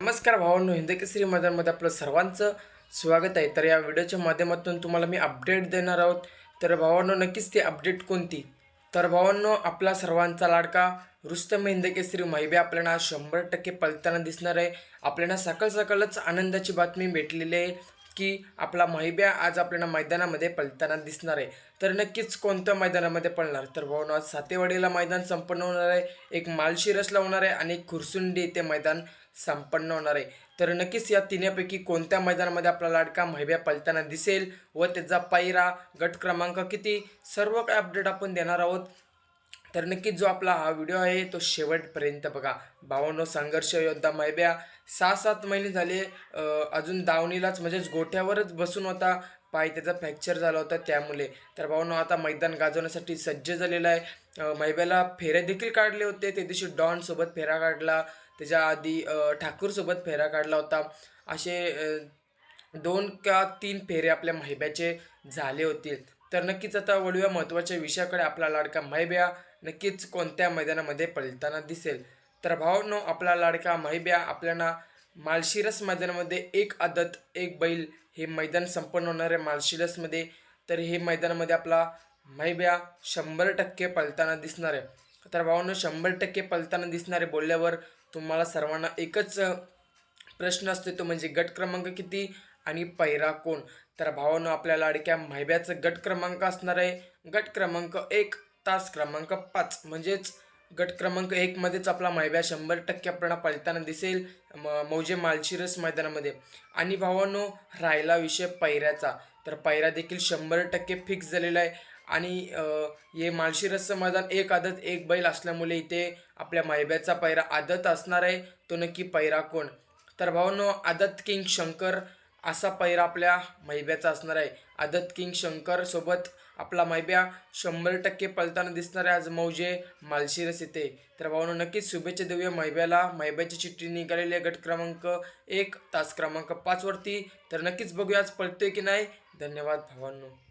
नमस्कार भावांनो हिंद केसरी मैदानमध्ये आपलं सर्वांचं स्वागत आहे. तर या व्हिडिओच्या माध्यमातून तुम्हाला मी अपडेट देणार आहोत. तर भावांनो नक्कीच ती अपडेट कोणती? तर भावांनो आपला सर्वांचा लाडका रुस्तम हिंदकेसरी महिबे आपल्याला शंभर टक्के पळताना दिसणार आहे. आपल्याला सकाळ सकाळच आनंदाची बातमी भेटलेली आहे. की आपला महिब्या आज आपल्याला मैदानामध्ये पळताना दिसणार आहे. तर नक्कीच कोणत्या मैदानामध्ये पळणार? तर भावांनो आज सातेवाडीला मैदान संपन्न होणार आहे. एक मालशिरसला होणार आहे आणि खुरसुंडी येथे मैदान संपन्न होणार आहे. तर नक्कीच या तिन्हीपैकी कोणत्या मैदानामध्ये आपला लाडका महिब्या पळताना दिसेल व त्याचा पायरा गट क्रमांक किती? सर्व काय अपडेट आपण देणार आहोत. तर नक्कीच जो आपला हा व्हिडिओ आहे तो शेवटपर्यंत बघा. भावांनो संघर्ष योद्धा मैब्या सहा सात महिने झाले अजून दावणीलाच म्हणजेच गोठ्यावरच बसून होता. पाय त्याचा फ्रॅक्चर झाला होता त्यामुळे. तर भावांनो आता मैदान गाजवण्यासाठी सज्ज झालेला आहे. मैब्याला फेऱ्या देखील काढले होते. त्या दिवशी डॉनसोबत फेरा काढला. त्याच्या आधी ठाकूरसोबत फेरा काढला होता. असे दोन का तीन फेरे आपल्या महिब्याचे झाले होते तर नक्कीच आता वळूया महत्त्वाच्या विषयाकडे. आपला लाडका मायब्या नक्कीच कोणत्या मैदानामध्ये पळताना दिसेल? तर भावनो आपला लाडका महिब्या आपल्याला मालशिरस मैदानामध्ये एक आदत एक बैल हे मैदान संपन्न होणार आहे मालशिरसमध्ये तर हे मैदानामध्ये आपला महिब्या शंभर टक्के पळताना दिसणार आहे. तर भावांनो शंभर टक्के पळताना दिसणारे बोलल्यावर तुम्हाला सर्वांना एकच प्रश्न असतो तो म्हणजे गट क्रमांक किती? आणि पैरा कोण? तर भावानं आपल्या लाडक्या महिब्याचं गट क्रमांक असणार आहे. गट क्रमांक एक तास क्रमांक पाच. म्हणजेच गट क्रमांक एकमध्येच आपला मायब्या शंभर टक्के आपल्याला पळताना दिसेल म मौजे मालशिरस मैदानामध्ये. आणि भावानो राहिला विषय पैऱ्याचा. तर पैरा देखील शंभर टक्के फिक्स झालेला आहे. आणि हे मालशिरसचं मैदान एक आदत एक बैल असल्यामुळे इथे आपल्या मायब्याचा पैरा आदत असणार आहे. तो नक्की पैरा कोण? तर भावांनो आदत किंग शंकर असा पैर आपल्या मैब्याचा असणार आहे. आदत किंग शंकरसोबत आपला मैब्या शंभर टक्के पळताना दिसणार आहे. आज मौजे मालशिरस येथे तर भावांनो नक्कीच शुभेच्छा देऊया मैब्याला. मैब्याची चिठ्ठी निघालेली आहे गट क्रमांक एक तास क्रमांक पाचवरती तर नक्कीच बघूया आज पळतोय की नाही. धन्यवाद भावांनो.